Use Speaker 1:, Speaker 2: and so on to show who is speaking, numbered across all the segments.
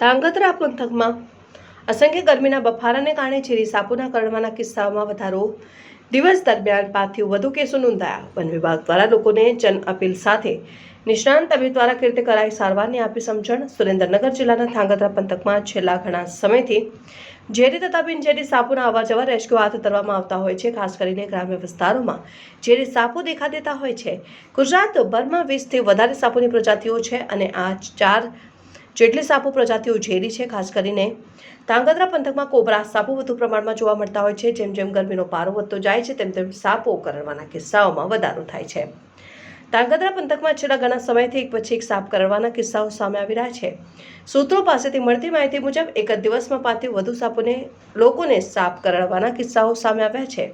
Speaker 1: ધાંગધ્રા પંથકમાં અસંખ્ય ગરમીના બફારાને કારણે ઝેરી સાપુના કરડવાના કિસ્સાઓમાં વધારો. દિવસ દરમિયાન પાંચથી વધુ કેસો નોંધાયા. વન વિભાગ દ્વારા લોકોને જન અપીલ સાથે નિષ્ણાંત તબીબ દ્વારા કીર્તિ રીતે કરાઈ સારવારની આપી સમજણ સુરેન્દ્રનગર જિલ્લાના ધાંગધ્રા પંથકમાં છેલ્લા ઘણા સમયથી ઝેરી તથા બિનઝેરી સાપોના અવારજવાર રેસ્ક્યુ હાથ ધરવામાં આવતા હોય છે. ખાસ કરીને ગ્રામ્ય વિસ્તારોમાં ઝેરી સાપો દેખા દેતા હોય છે. ગુજરાતભરમાં વીસથી વધારે સાપોની પ્રજાતિઓ છે અને આ ચાર જેટલી સાપો પ્રજાતિઓ ઝેરી છે, ખાસ કરીને ધાંગધ્રા પંથકમાં કોબરા સાપો વધુ પ્રમાણમાં જોવા મળતા હોય છે. જેમ જેમ ગરમીનો પારો વધતો જાય છે, તેમ તેમ સાપો કરડવાના કિસ્સાઓમાં વધારો થાય છે. ધાંગધ્રા પંથકમાં છેલ્લા ઘણા સમયથી એક પછી એક સાપ કરડવાના કિસ્સાઓ સામે આવી રહ્યા છે. સૂત્રો પાસેથી મળતી માહિતી મુજબ, એક જ દિવસમાં પાંચથી વધુ સાપોને, લોકોને સાપ કરડવાના કિસ્સાઓ સામે આવ્યા છે.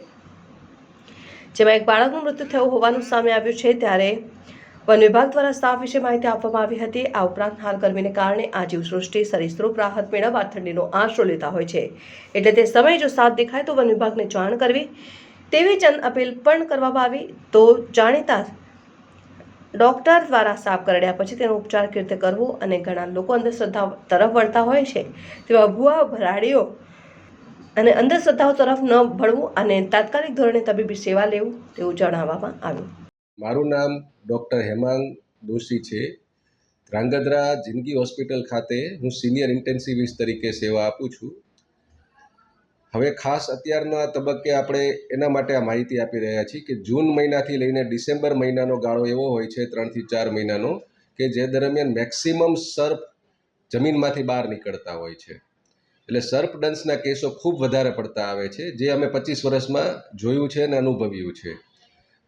Speaker 1: જેમાં એક બાળકનું મૃત્યુ થયું હોવાનું સામે આવ્યું છે, ત્યારે વન વિભાગ દ્વારા સ્ટાફ વિશે માહિતી આપવામાં આવી હતી. આ ઉપરાંત હાલ ગરમીને કારણે આ જીવસૃષ્ટિ સરીસૃપ, રાહત મેળવવા ઠંડીનો આશરો લેતા હોય છે. એટલે તે સમયે જો સાથ દેખાય તો વન વિભાગને જાણ કરવી. તેવી જન અપીલ પણ કરવામાં આવી. તો જાણીતા ડોક્ટર દ્વારા સાફ કરડ્યા પછી તેનો ઉપચાર કેવી રીતે કરવો અને ઘણા લોકો અંધશ્રદ્ધા તરફ વળતા હોય છે. તેવા ભુવા, ભરાડીઓ અને અંધશ્રદ્ધાઓ તરફ ન ભળવું અને તાત્કાલિક ધોરણે તબીબી સેવા લેવું તેવું જણાવવામાં આવ્યું.
Speaker 2: મારું નામ ડૉક્ટર હેમાંગ દોશી છે. ધ્રાંગધ્રા જિંદગી હોસ્પિટલ ખાતે હું સિનિયર ઇન્ટેન્સિવિસ્ટ તરીકે સેવા આપું છું. હવે ખાસ અત્યારના તબક્કે આપણે એના માટે આ માહિતી આપી રહ્યા છીએ કે જૂન મહિનાથી લઈને ડિસેમ્બર મહિનાનો ગાળો એવો હોય છે ત્રણથી ચાર મહિનાનો, કે જે દરમિયાન મેક્સિમમ સર્પ જમીનમાંથી બહાર નીકળતા હોય છે. એટલે સર્પ ડન્સના કેસો ખૂબ વધારે પડતા આવે છે, જે અમે પચીસ વર્ષમાં જોયું છે અને અનુભવ્યું છે.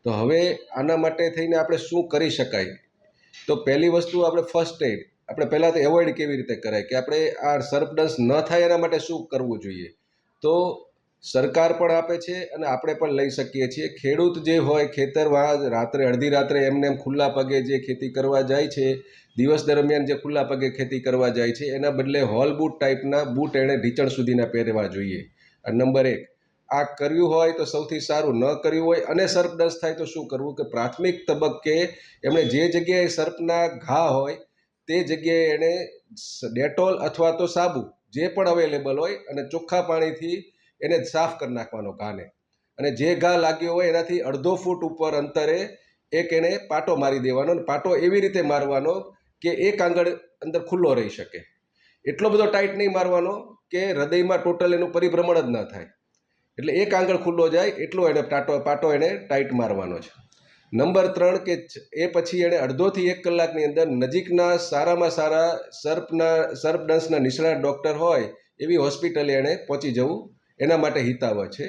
Speaker 2: તો હવે આના માટે થઈને આપણે શું કરી શકાય? તો પહેલી વસ્તુ આપણે ફર્સ્ટ એડ આપણે પહેલાં તો એવોઇડ કેવી રીતે કરાય? કે આપણે આ સર્પડન્સ ન થાય એના માટે શું કરવું જોઈએ? તો સરકાર પણ આપે છે અને આપણે પણ લઈ શકીએ છીએ. ખેડૂત જે હોય ખેતરમાં રાત્રે, અડધી રાત્રે એમને એમ ખુલ્લા પગે જે ખેતી કરવા જાય છે, દિવસ દરમિયાન જે ખુલ્લા પગે ખેતી કરવા જાય છે, એના બદલે હોલ બૂટ ટાઈપના બૂટ એણે ઢીચણ સુધીના પહેરવા જોઈએ. નંબર એક. આ કર્યું હોય તો સૌથી સારું, ન કર્યું હોય અને સર્પદંશ થાય તો શું કરવું? કે પ્રાથમિક તબક્કે એમણે જે જગ્યાએ સર્પના ઘા હોય તે જગ્યાએ એણે ડેટોલ અથવા તો સાબુ જે પણ અવેલેબલ હોય અને ચોખ્ખા પાણીથી એને સાફ કરી નાખવાનો ઘાને. અને જે ઘા લાગ્યો હોય એનાથી અડધો ફૂટ ઉપર અંતરે એક એણે પાટો મારી દેવાનો અને પાટો એવી રીતે મારવાનો કે એક આંગળ અંદર ખુલ્લો રહી શકે. એટલો બધો ટાઈટ નહીં મારવાનો કે હૃદયમાં ટોટલ એનું પરિભ્રમણ જ ન થાય. એટલે એક આંગળ ખુલ્લો જાય, એટલો એને પાટો પાટો એને ટાઈટ મારવાનો છે. નંબર ત્રણ કે એ પછી એણે અડધોથી એક કલાકની અંદર નજીકના સારામાં સારા સર્પના, સર્પ ડંસના નિષ્ણાત ડૉક્ટર હોય, એવી હોસ્પિટલે એણે પહોંચી જવું, એના માટે હિતાવહ છે.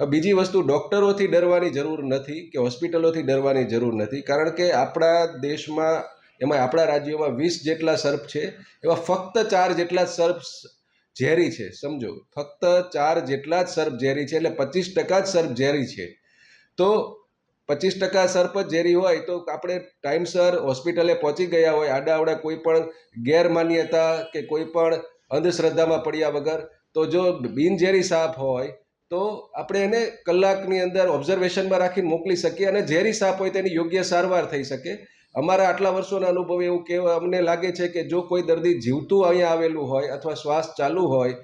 Speaker 2: બીજી વસ્તુ ડૉક્ટરોથી ડરવાની જરૂર નથી કે હોસ્પિટલોથી ડરવાની જરૂર નથી, કારણ કે આપણા દેશમાં, એમાં આપણા રાજ્યોમાં વીસ જેટલા સર્પ છે, એવા ફક્ત ચાર જેટલા સર્પ ઝેરી છે, સમજો. ફક્ત ચાર જેટલા જ સર્પ ઝેરી છે, એટલે પચીસ ટકા જ સર્પ ઝેરી છે. તો પચીસ ટકા સર્પ ઝેરી હોય તો આપણે ટાઈમસર હોસ્પિટલે પહોંચી ગયા હોય આડાવડા કોઈ પણ ગેરમાન્યતા કે કોઈ પણ અંધશ્રદ્ધામાં પડ્યા વગર, તો જો બિનઝેરી સાપ હોય, તો આપણે એને કલાકની અંદર ઓબ્ઝર્વેશનમાં રાખીને મોકલી શકીએ અને ઝેરી સાપ હોય તેની યોગ્ય સારવાર થઈ શકે. અમારા આટલા વર્ષોના અનુભવે એવું કહેવા અમને લાગે છે કે જો કોઈ દર્દી જીવતું અહીંયા આવેલું હોય અથવા શ્વાસ ચાલુ હોય,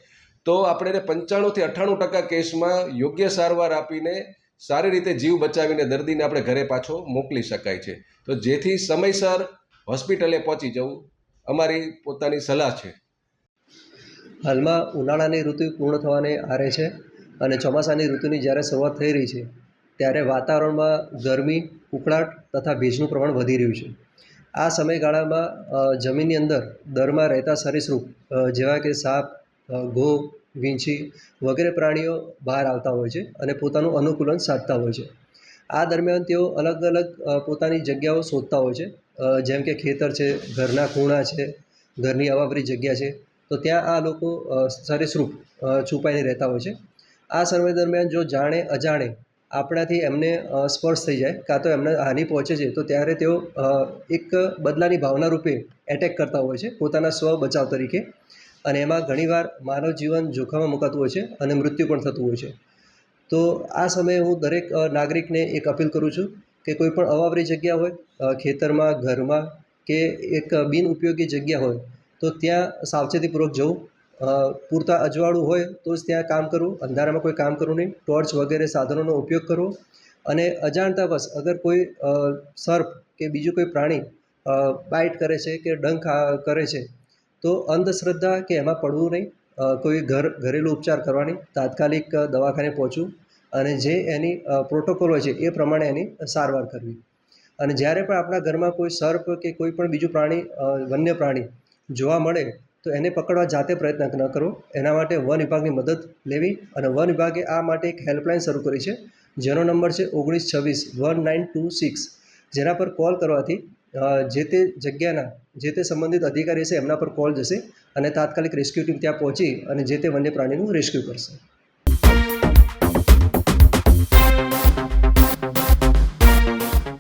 Speaker 2: તો આપણે પંચાણુંથી અઠ્ઠાણું ટકા કેસમાં યોગ્ય સારવાર આપીને સારી રીતે જીવ બચાવીને દર્દીને આપણે ઘરે પાછો મોકલી શકાય છે. તો જેથી સમયસર હોસ્પિટલે પહોંચી જવું અમારી પોતાની સલાહ છે.
Speaker 3: હાલમાં ઉનાળાની ઋતુ પૂર્ણ થવાને આરે છે અને ચોમાસાની ઋતુની જ્યારે શરૂઆત થઈ રહી છે, ત્યારે વાતાવરણમાં ગરમી ઉકળાટ તથા ભેજનું પ્રમાણ વધી રહ્યું છે. આ સમયગાળામાં જમીનની અંદર દરમાં રહેતા સરીસૃપ જેવા કે સાપ ઘો વીંછી વગેરે પ્રાણીઓ બહાર આવતા હોય છે અને પોતાનું અનુકૂલન સાધતા હોય છે. આ દરમિયાન તેઓ અલગ અલગ પોતાની જગ્યાઓ શોધતા હોય છે. જેમ કે ખેતર છે, ઘરના ખૂણા છે, ઘરની અવાવરી જગ્યા છે, તો ત્યાં આ લોકો સરીસૃપ છુપાઈને રહેતા હોય છે. આ સમય દરમિયાન જો જાણે અજાણે આપણાથી એમને સ્પર્શ થઈ જાય, કાં તો એમને હાનિ પહોંચે છે, તો ત્યારે તેઓ એક બદલાની ભાવના રૂપે એટેક કરતા હોય છે, પોતાના સ્વ બચાવ તરીકે. અને એમાં ઘણીવાર માનવ જીવન જોખમમાં મુકાતું હોય છે અને મૃત્યુ પણ થતું હોય છે. તો આ સમયે હું દરેક નાગરિકને એક અપીલ કરું છું કે કોઈ પણ અવાવરી જગ્યા હોય ખેતરમાં, ઘરમાં કે એક બિનઉપયોગી જગ્યા હોય, તો ત્યાં સાવચેતીપૂર્વક જવું પૂરતા અજવાળું હોય તો જ ત્યાં કામ કરવું અંધારામાં કોઈ કામ કરવું નહીં. ટોર્ચ વગેરે સાધનોનો ઉપયોગ કરવો અને અજાણતાવશ અગર કોઈ સર્પ કે બીજું કોઈ પ્રાણી બાઇટ કરે છે કે ડંખ કરે છે, તો અંધશ્રદ્ધા કે એમાં પડવું નહીં. કોઈ ઘર, ઘરેલું ઉપચાર કરવાની, તાત્કાલિક દવાખાને પહોંચવું અને જે એની પ્રોટોકોલ હોય છે એ પ્રમાણે એની સારવાર કરવી. અને જ્યારે પણ આપણા ઘરમાં કોઈ સર્પ કે કોઈ પણ બીજું પ્રાણી વન્ય પ્રાણી જોવા મળે તો એને પકડવા જાતે પ્રયત્ન ન કરો. એના માટે વન વિભાગની મદદ લેવી અને વન વિભાગે આ માટે એક હેલ્પલાઇન શરૂ કરી છે. જેનો નંબર છે ઓગણીસ છવ્વીસ વન નાઇન ટુ સિક્સ. જેના પર કોલ કરવાથી જે તે જગ્યાના, જે તે સંબંધિત અધિકારી છે એમના પર કોલ જશે અને તાત્કાલિક રેસ્ક્યુ ટીમ ત્યાં પહોંચી અને જે તે વન્ય પ્રાણીનું રેસ્ક્યુ કરશે.